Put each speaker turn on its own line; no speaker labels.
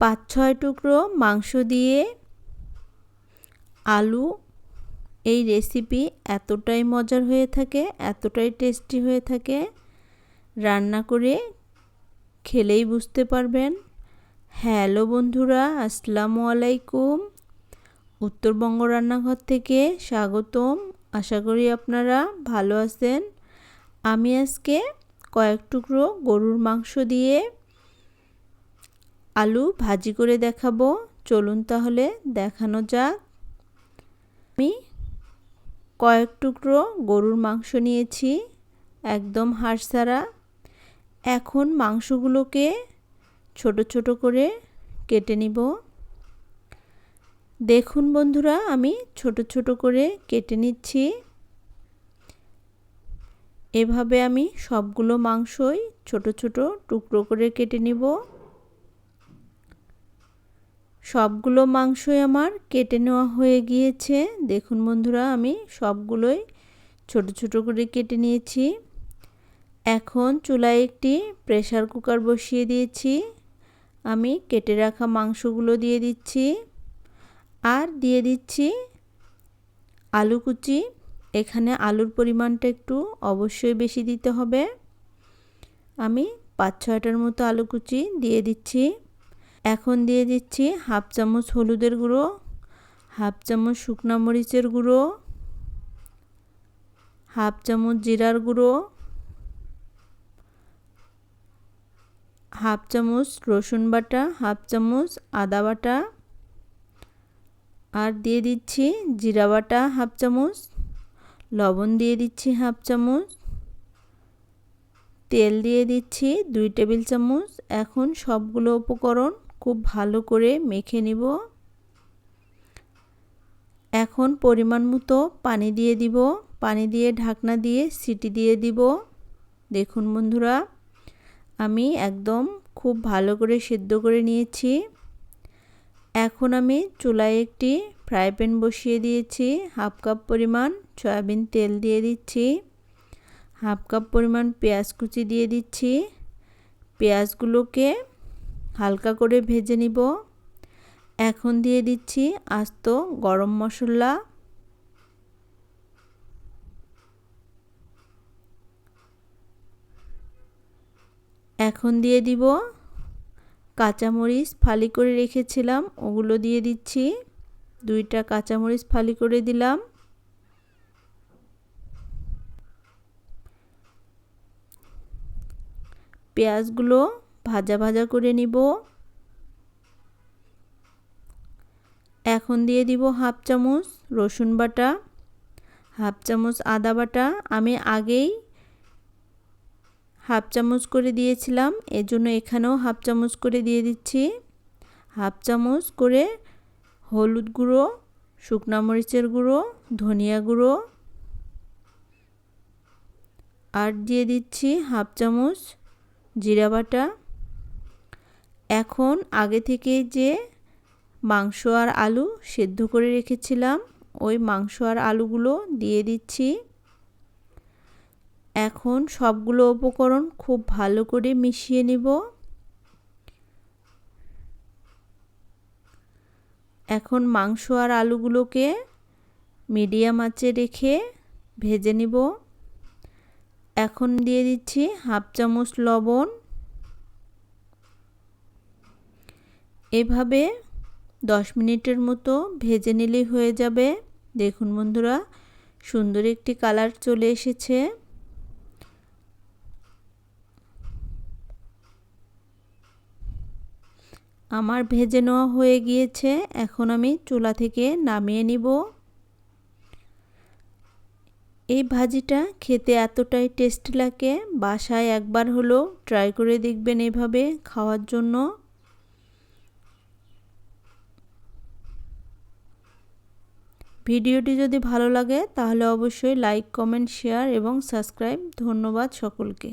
পাঁচ ছয় টুকরো মাংস দিয়ে আলু। এই রেসিপি এতটাই মজার হয়ে থাকে, এতটাই টেস্টি হয়ে থাকে। রান্না করে খেলেই বুঝতে পারবেন। হ্যালো বন্ধুরা, আসসালামু আলাইকুম। উত্তরবঙ্গ রান্নাঘর থেকে স্বাগতম। আশা করি আপনারা ভালো আছেন। আমি আজকে কয়েক টুকরো গরুর মাংস দিয়ে আলু ভাজি করে দেখাবো। চলুন তাহলে দেখানো যাক। আমি কয়েক টুকরো গরুর মাংস নিয়েছি, একদম হাড়সারা এখন মাংসগুলোকে ছোট ছোট করে কেটে নিব। দেখুন বন্ধুরা, আমি ছোট ছোট করে কেটে নিচ্ছি। এভাবে আমি সবগুলো মাংসই ছোট ছোট টুকরো করে কেটে নিব। সবগুলো মাংসই আমার কেটে নেওয়া হয়ে গিয়েছে। দেখুন বন্ধুরা, আমি সবগুলোই ছোট ছোট করে কেটে নিয়েছি। এখন চুলায় একটি প্রেশার কুকার বসিয়ে দিয়েছি। আমি কেটে রাখা মাংসগুলো দিয়ে দিচ্ছি। আর দিয়ে দিচ্ছি আলু কুচি। এখানে আলুর পরিমাণটা একটু অবশ্যই বেশি দিতে হবে। আমি পাঁচ ছয়টার মতো আলু কুচি দিয়ে দিচ্ছি। এখন দিয়ে দিচ্ছি হাফ চামচ হলুদের গুঁড়ো, হাফ চামচ শুকনো মরিচের গুঁড়ো, হাফ চামচ জিরার গুঁড়ো, হাফ চামচ রসুন বাটা, হাফ চামচ আদা বাটা আর দিয়ে দিচ্ছি জিরা বাটা হাফ চামচ, লবণ দিয়ে দিচ্ছি হাফ চামচ, তেল দিয়ে দিচ্ছি দুই টেবিল চামচ। এখন সবগুলো উপকরণ খুব ভালো করে মেখে নিব। এখন পরিমাণ মতো পানি দিয়ে দিব। পানি দিয়ে ঢাকনা দিয়ে সিটি দিয়ে দিব। দেখুন বন্ধুরা, আমি একদম খুব ভালো করে সিদ্ধ করে নিয়েছি। এখন আমি চুলায় একটি ফ্রাই প্যান বসিয়ে দিয়েছি। হাফ কাপ পরিমাণ সয়াবিন তেল দিয়ে দিচ্ছি। হাফ কাপ পরিমাণ পেঁয়াজ কুচি দিয়ে দিচ্ছি। পেঁয়াজগুলোকে হালকা করে ভেজে নিব। এখন দিয়ে দিচ্ছি আস্ত গরম মশলা। এখন দিয়ে দিব কাঁচামরিচ ফালি করে রেখেছিলাম, ওগুলো দিয়ে দিচ্ছি। দুইটা কাঁচামরিচ ফালি করে দিলাম। পেঁয়াজগুলো ভাজা ভাজা করে নিব। এখন দিয়ে দিব হাফ চামচ রসুন বাটা, হাফ চামচ আদা বাটা। আমি আগেই হাফ চামচ করে দিয়েছিলাম, এজন্য এখানেও হাফ চামচ করে দিয়ে দিচ্ছি। হাফ চামচ করে হলুদ গুঁড়ো, শুকনা মরিচের গুঁড়ো, ধনিয়া গুঁড়ো। আর দিয়ে দিচ্ছি হাফ চামচ জিরা বাটা। এখন আগে থেকে যে মাংস আর আলু সেদ্ধ করে রেখেছিলাম, ওই মাংস আর আলুগুলো দিয়ে দিচ্ছি। এখন সবগুলো উপকরণ খুব ভালো করে মিশিয়ে নিব। এখন মাংস আর আলুগুলোকে মিডিয়াম আঁচে রেখে ভেজে নিব। এখন দিয়ে দিচ্ছি হাফ চামচ লবণ। এভাবে দশ মিনিটের মতো ভেজে নিলেই হয়ে যাবে। দেখুন বন্ধুরা, সুন্দর একটি কালার চলে এসেছে। আমার ভেজে নেওয়া হয়ে গিয়েছে। এখন আমি চুলা থেকে নামিয়ে নিব। এই ভাজিটা খেতে এতটাই টেস্টি লাগে, বাসায় একবার হলো ট্রাই করে দেখবেন এভাবে খাওয়ার জন্য। ভিডিওটি যদি ভালো লাগে তাহলে অবশ্যই লাইক কমেন্ট শেয়ার এবং সাবস্ক্রাইব ধন্যবাদ সকলকে।